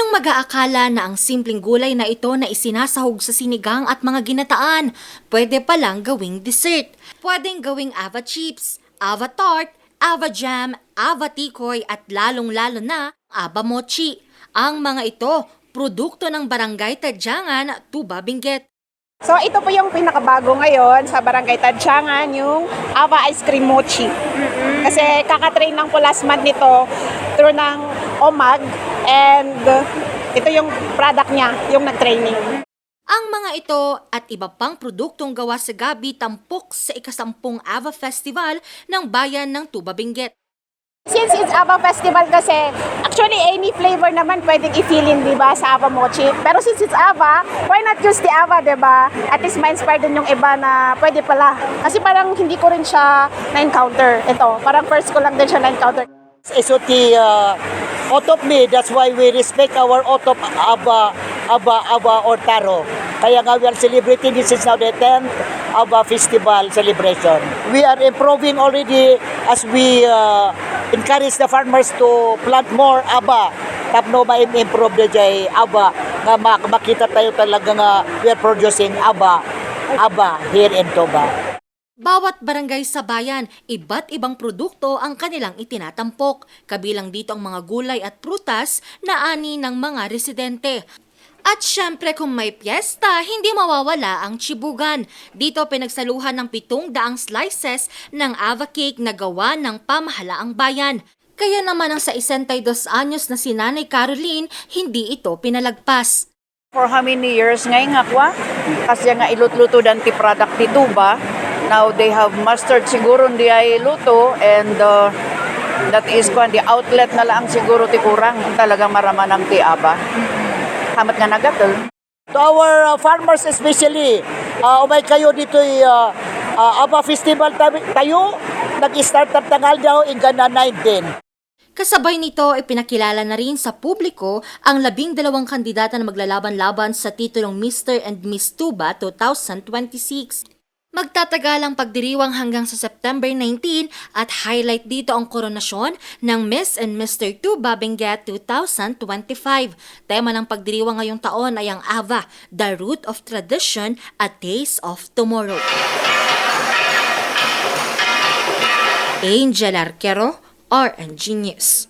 Sinong mag-aakala na ang simpleng gulay na ito na isinasahog sa sinigang at mga ginataan, pwede palang gawing dessert. Pwedeng gawing ava chips, ava tart, ava jam, ava tikoy at lalong-lalo na ava mochi. Ang mga ito, produkto ng Barangay Tadyangan, Tuba Benguet. So ito po yung pinakabago ngayon sa Barangay Tadyangan, yung Ava Ice Cream Mochi. Kasi kakatrain lang po last month nito through ng OMAG and ito yung product niya, yung nag-training. Ang mga ito at iba pang produktong gawa sa gabi tampok sa ikasampung Ava Festival ng bayan ng Tuba Benguet. Since it's Ava Festival kasi, actually any flavor naman pwedeng i-fill-in, di ba, sa Ava Mochi. Pero since it's Ava, why not use the Ava, di ba? At least ma-inspire din yung iba na pwede pala. Kasi parang hindi ko rin siya na-encounter. Ito, parang first ko lang din siya na-encounter. SOT uh, Otop me, that's why we respect our Otop Aba, Aba, Aba or Taro. Kaya nga we are celebrating this is now the 10th Aba Festival celebration. We are improving already as we uh, encourage the farmers to plant more Aba. Tapno ma-improve na jay Aba nga mak- makita tayo talaga nga we are producing Aba, Aba here in Toba. Bawat barangay sa bayan, iba't ibang produkto ang kanilang itinatampok. Kabilang dito ang mga gulay at prutas na ani ng mga residente. At syempre kung may piyesta, hindi mawawala ang chibugan. Dito pinagsaluhan ng pitong daang slices ng ava cake na gawa ng pamahalaang bayan. Kaya naman ang sa 62 anyos na si Nanay Caroline, hindi ito pinalagpas. For how many years ngayon nga kwa? Kasi nga ilutluto dan ti product ti Tuba. Now they have mastered siguro di ay luto and uh, that is kwa the outlet na lang siguro ti kurang talaga maraman ng ti aba. Hamat nga nagatel. To our uh, farmers especially, uh, umay kayo dito uh, uh, Aba Festival tayo, nag-start at tangal daw in Gana 19. Kasabay nito, ipinakilala na rin sa publiko ang labing dalawang kandidata na maglalaban-laban sa titulong Mr. and Miss Tuba 2026. Magtatagalang pagdiriwang hanggang sa September 19 at highlight dito ang koronasyon ng Miss and Mr. Tuba Benguet 2025. Tema ng pagdiriwang ngayong taon ay ang AVA, The Root of Tradition, A Taste of Tomorrow. Angel Arquero, RNG News.